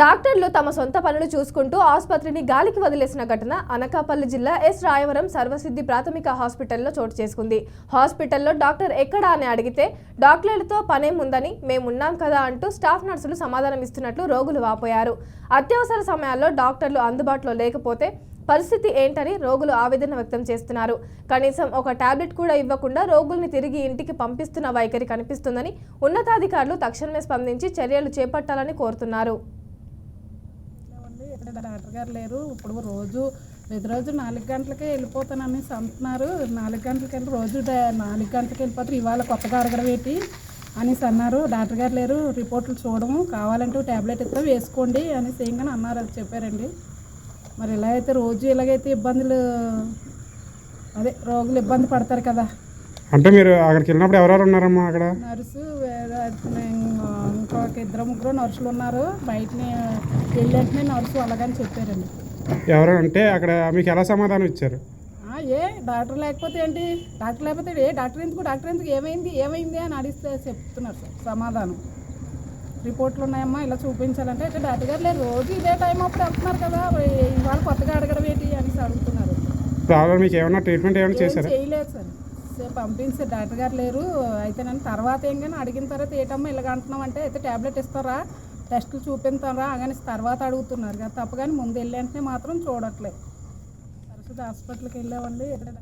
డాక్టర్లు తమ సొంత పనులు చూసుకుంటూ ఆసుపత్రిని గాలికి వదిలేసిన ఘటన అనకాపల్లి జిల్లా ఎస్ రాయవరం సర్వసిద్ధి ప్రాథమిక హాస్పిటల్లో చోటు చేసుకుంది. హాస్పిటల్లో డాక్టర్ ఎక్కడా అని అడిగితే డాక్టర్లతో పనేముందని మేమున్నాం కదా అంటూ స్టాఫ్ నర్సులు సమాధానం ఇస్తున్నట్లు రోగులు వాపోయారు. అత్యవసర సమయాల్లో డాక్టర్లు అందుబాటులో లేకపోతే పరిస్థితి ఏంటని రోగులు ఆవేదన వ్యక్తం చేస్తున్నారు. కనీసం ఒక టాబ్లెట్ కూడా ఇవ్వకుండా రోగుల్ని తిరిగి ఇంటికి పంపిస్తున్న వైఖరి కనిపిస్తుందని ఉన్నతాధికారులు తక్షణమే స్పందించి చర్యలు చేపట్టాలని కోరుతున్నారు. ఇక్కడ డాక్టర్ గారు లేరు. ఇప్పుడు రోజు ప్రతిరోజు నాలుగు గంటలకే వెళ్ళిపోతానని అంటున్నారు. నాలుగు గంటలకి వెళ్ళి రోజు నాలుగు గంటలకి వెళ్ళిపోతారు. ఇవాళ కొత్తగా అడగడం ఏంటి అనేసి అన్నారు. డాక్టర్ గారు లేరు. రిపోర్ట్లు చూడము. కావాలంటే ట్యాబ్లెట్ ఇస్తే వేసుకోండి అనేసి ఏంగానే అన్నారు. అది చెప్పారండి. మరి ఇలా అయితే రోజు ఇలాగైతే ఇబ్బందులు అదే రోగులు ఇబ్బంది పడతారు కదా. అంటే మీరు అక్కడికి వెళ్ళినప్పుడు ఎవరెవరు ఉన్నారమ్మా అక్కడ? నర్సు ఇంకొక ఇద్దరు ముగ్గురు నర్సులు ఉన్నారు. బయటని వెళ్ళి వెంటనే నర్సు అలాగని చెప్పారండి. ఎవరు అంటే అక్కడ మీకు ఎలా సమాధానం ఇచ్చారు? ఆ, ఏ డాక్టర్ లేకపోతే ఏంటి? డాక్టర్ లేకపోతే ఏ డాక్టర్ ఎందుకు? డాక్టర్ ఎందుకు? ఏమైంది? ఏమైంది అని అడిగితే చెప్తున్నారు సార్ సమాధానం. రిపోర్ట్లు ఉన్నాయమ్మా ఇలా చూపించాలంటే. అయితే డాక్టర్ గారు లేదు రోజు ఇదే టైం అప్పుడు వెళ్తున్నారు కదా ఇవాళ కొత్తగా అడగడం ఏంటి అనేసి అడుగుతున్నారు. మీకు ఏమన్నా ట్రీట్మెంట్ ఏమైనా ఏం చేశారా? చేయలేదు సార్. సరే పంపించారు డాక్టర్ గారు లేరు. అయితే నేను తర్వాత ఏం కానీ అడిగిన తర్వాత ఏటమ్మా ఇలాగ అంటున్నాం అంటే అయితే ట్యాబ్లెట్ ఇస్తారా? టెస్టులు చూపిస్తారా అని తర్వాత అడుగుతున్నారు కదా తప్ప కానీ ముందు వెళ్ళి వెంటనే మాత్రం చూడట్లేదు. సరస్వతి హాస్పిటల్కి వెళ్ళామండి. ఎక్కడ